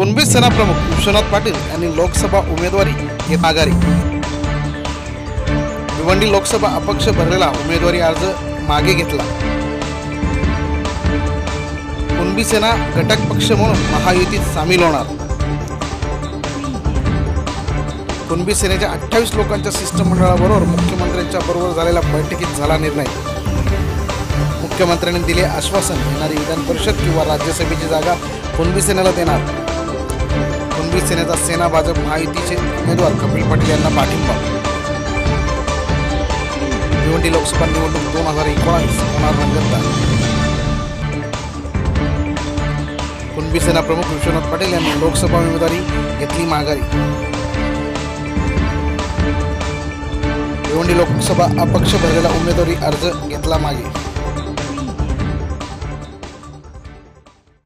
कुणबी सेना प्रमुख विश्वनाथ पाटील यांनी लोकसभा उमेदवारी घेत माघारी. भिवंडी लोकसभा अपक्ष भरलेला उमेदवारी अर्ज मागे घेतला. कुणबी सेना घटक पक्ष म्हणून महायुतीत सामील होणार. कुणबी सेनेच्या अठ्ठावीस लोकांच्या शिष्टमंडळाबरोबर मुख्यमंत्र्यांच्या बरोबर झालेल्या बैठकीत झाला निर्णय. मुख्यमंत्र्यांनी दिले आश्वासन येणारी विधान परिषद किंवा राज्यसभेची जागा कुणबी सेनेला देणार. शिवसेनेचा सेनेचा सेना भाजप महायुतीचे उमेदवार कपिल पाटील यांना पाठिंबा. भिवंडी लोकसभा निवडणूक दोन हजार एकोणावीस होणार रंगतदार. कुणबी सेना प्रमुख विश्वनाथ पाटील यांनी लोकसभा उमेदवारी घेतली माघारी. भिवंडी लोकसभा अपक्ष भरलेला उमेदवारी अर्ज घेतला मागे.